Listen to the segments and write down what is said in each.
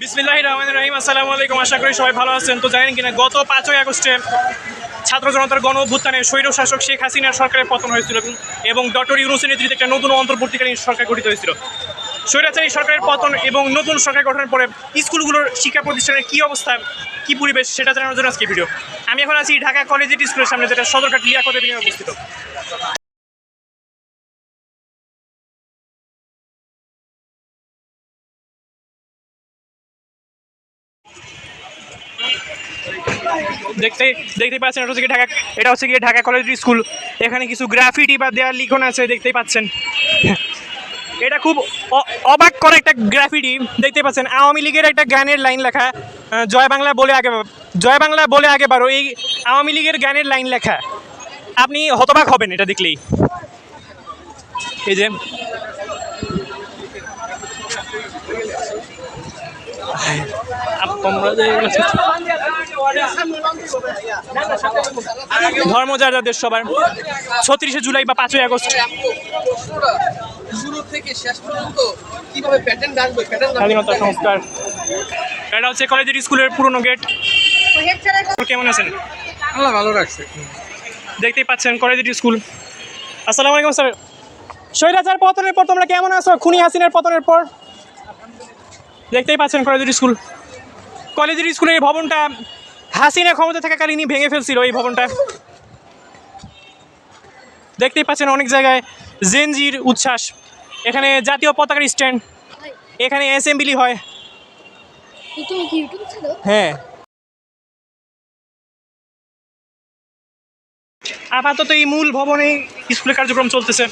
বিসমিল্লাহ রহমান রহিম, আসসালামু আলাইকুম, আশা করি সবাই ভালো আছেন। তো জানেন কিনা, গত পাঁচই আগস্টে ছাত্র জনতার গণ অভ্যুত্থানে স্বৈর শাসক শেখ হাসিনার সরকারের পতন হয়েছিল এবং- ডক্টর ইউনুসের নেতৃত্বে একটা নতুন অন্তর্বর্তীকালীন সরকার গঠিত হয়েছিল। স্বৈরাচারী সরকারের পতন এবং নতুন সরকার গঠনের পরে স্কুলগুলোর শিক্ষা প্রতিষ্ঠানের কী অবস্থা, কী পরিবেশ, সেটা জানানোর জন্য আজকে ভিডিও। আমি এখন আছি ঢাকা কলেজিয়েট স্কুলের সামনে, যেটা সদরঘাট লিয়াকত অবস্থিত। দেখতে দেখতে পাচ্ছেন, এটা হচ্ছে ঢাকা, এটা হচ্ছে গিয়ে ঢাকা কলেজ স্কুল এখানে কিছু গ্রাফিটি বা দেয়াল লিখন আছে, দেখতেই পাচ্ছেন। এটা খুব অবাক করা একটা গ্রাফিটি দেখতে পাচ্ছেন। আওয়ামী লীগের একটা গানের লাইন লেখা জয় বাংলা বলে আগে জয় বাংলা বলে আগে বারো, এই আওয়ামী লীগের গানের লাইন লেখা। আপনি হতবাক হবেন এটা দেখলেই। এই যে। তোমরা যে ধর্ম যার দেশ সবার। ছত্রিশে জুলাই বা পাঁচই আগস্ট। প্রশ্নটা থেকে শেষ পর্যন্ত কীভাবে প্যাটার্ন আসবে প্যাটার্ন স্বাধীনতা সংস্কার। এটা হচ্ছে কলেজের স্কুলের পুরনো গেট কেমন আছেন? আল্লাহ ভালো রাখছে। দেখতেই পাচ্ছেন কলেজের স্কুল। আসসালামু আলাইকুম স্যার। স্বৈরাচার পতনের পর তোমরা কেমন আছো? খুনি হাসিনের পতনের পর। দেখতেই পাচ্ছেন কলেজের স্কুল। কলেজের স্কুলের এই ভবনটা হাসিনা ক্ষমতা থাকাকালীনই ভেঙে ফেলছিল এই ভবনটা। দেখতেই পাচ্ছেন অনেক জায়গায় জেনজির উচ্ছ্বাস। এখানে জাতীয় পতাকার স্ট্যান্ড। এখানে অ্যাসেম্বলি হয়। হ্যাঁ। আপাতত এই মূল ভবনে স্কুলের কার্যক্রম চলতেছে।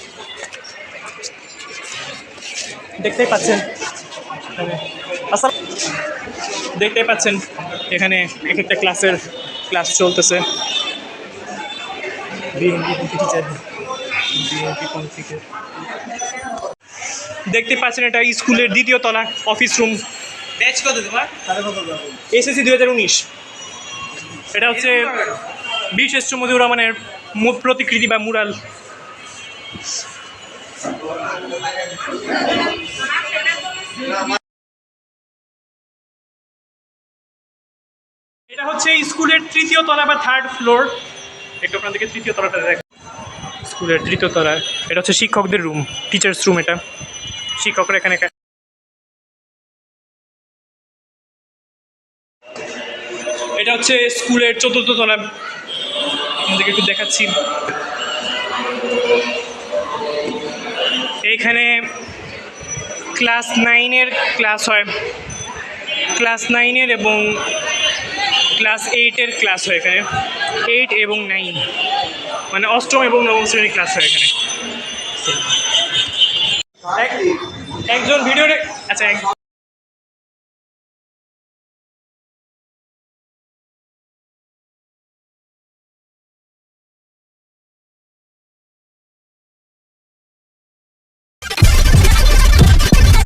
দেখতেই পাচ্ছেন। আসাল দেখতেই পাচ্ছেন। এখানে এক একটা ক্লাসের ক্লাস চলতেছে। দেখতে পাচ্ছেন এটা স্কুলের দ্বিতীয় তলা অফিস রুম ব্যাচ কত তোমার? এসএসসি দুই হাজার উনিশ। এটা হচ্ছে বিশেষ মজিউর রহমানের মু- প্রতিকৃতি বা মুরাল। এটা হচ্ছে স্কুলের তৃতীয় তলা বা থার্ড ফ্লোর একটু আপনার দিকে তৃতীয় তলাটা দেখ স্কুলের তৃতীয় তলা। এটা হচ্ছে শিক্ষকদের রুম টিচার্স রুম এটা। শিক্ষকরা এখানে এটা হচ্ছে স্কুলের চতুর্থ তলা। আপনাদেরকে একটু দেখাচ্ছি। এইখানে ক্লাস নাইনের ক্লাস হয়। ক্লাস নাইনের এবং ক্লাস এইটের ক্লাস হয় এখানে। এইট এবং নাইন। মানে অষ্টম এবং নবম শ্রেণির ক্লাস হয় এখানে। একজন ভিডিও আচ্ছা